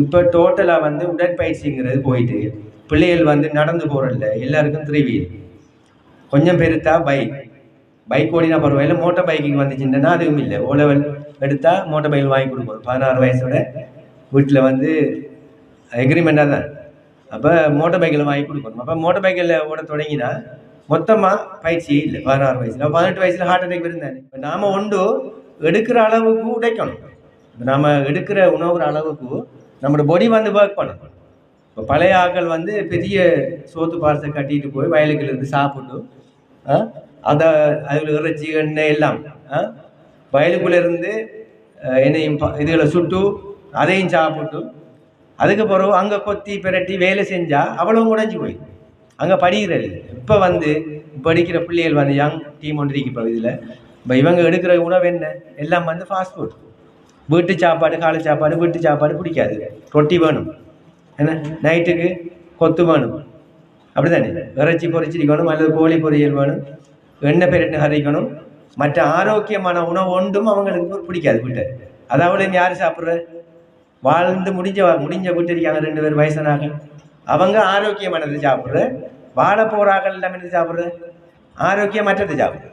இப்போ டோட்டலாக வந்து உடற்பயிற்சிங்கிறது போயிட்டு பிள்ளைகள் வந்து நடந்து போகிறதில்ல எல்லாருக்கும் த்ரீ வீல் கொஞ்சம் பெருத்தா பைக் பைக் ஓடினா பரவாயில்ல மோட்டார் பைக்கிங் வந்துச்சுன்னா அதுவும் இல்லை. ஓ லெவல் எடுத்தால் மோட்டார் பைக் வாங்கி கொடுப்போம். பதினாறு வயசோட வீட்டில் வந்து எக்ரிமெண்ட்டாக தான். அப்போ மோட்டார் பைக்கில் வாங்கி கொடுக்கணும். அப்போ மோட்டார் பைக்கில் ஓட தொடங்கினா மொத்தமாக பயிற்சி இல்லை. பதினாறு வயசில் பதினெட்டு வயசில் ஹார்ட் அட்டாக் இருந்தானே இப்போ நாம் ஒன்று எடுக்கிற அளவுக்கு உடைக்கணும். இப்போ நாம் எடுக்கிற உணவுற அளவுக்கு நம்மளோட பொடி வந்து ஒர்க் பண்ணணும் இப்போ பழைய ஆட்கள் வந்து பெரிய சோத்து பார்சை கட்டிட்டு போய் வயலுக்குல இருந்து சாப்பிட்டு ஆ, அதை அதில் இறைச்சி ஜீவன் எல்லாம் ஆ, வயலுக்குள்ள இருந்து ப- இதுகளை சுட்டு அதையும் சாப்பிட்டு அதுக்கு பிறகு அங்கே கொத்தி பிரட்டி வேலை செஞ்சால் அவ்வளவும் உடஞ்சி போய். அங்கே படிக்கிறது இப்போ வந்து படிக்கிற பிள்ளைகள் வந்து யங் டீம் ஒன்று இப்போ இதில். இப்போ இவங்க எடுக்கிற உணவு என்ன? எல்லாம் வந்து ஃபாஸ்ட் ஃபுட் வீட்டு சாப்பாடு காலை சாப்பாடு வீட்டு சாப்பாடு பிடிக்காது. ரொட்டி வேணும். என்ன? நைட்டுக்கு கொத்து வேணும். அப்படிதானே இறைச்சி பொரிச்சிருக்கணும் அல்லது கோழி பொரியல் வேணும் எண்ணெய் பெருட்டு அரைக்கணும் மற்ற ஆரோக்கியமான உணவு ஒன்றும் அவங்களுக்கு பிடிக்காது வீட்டை அதாவது யார் சாப்பிட்ற? வாழ்ந்து முடிஞ்ச முடிஞ்ச வீட்டு இருக்காங்க ரெண்டு பேர் வயசானாக அவங்க ஆரோக்கியமானது சாப்பிட்ற. வாழ போறார்கள் எல்லாம் என்ன சாப்பிட்ற. ஆரோக்கியமற்றது சாப்பிட்ற.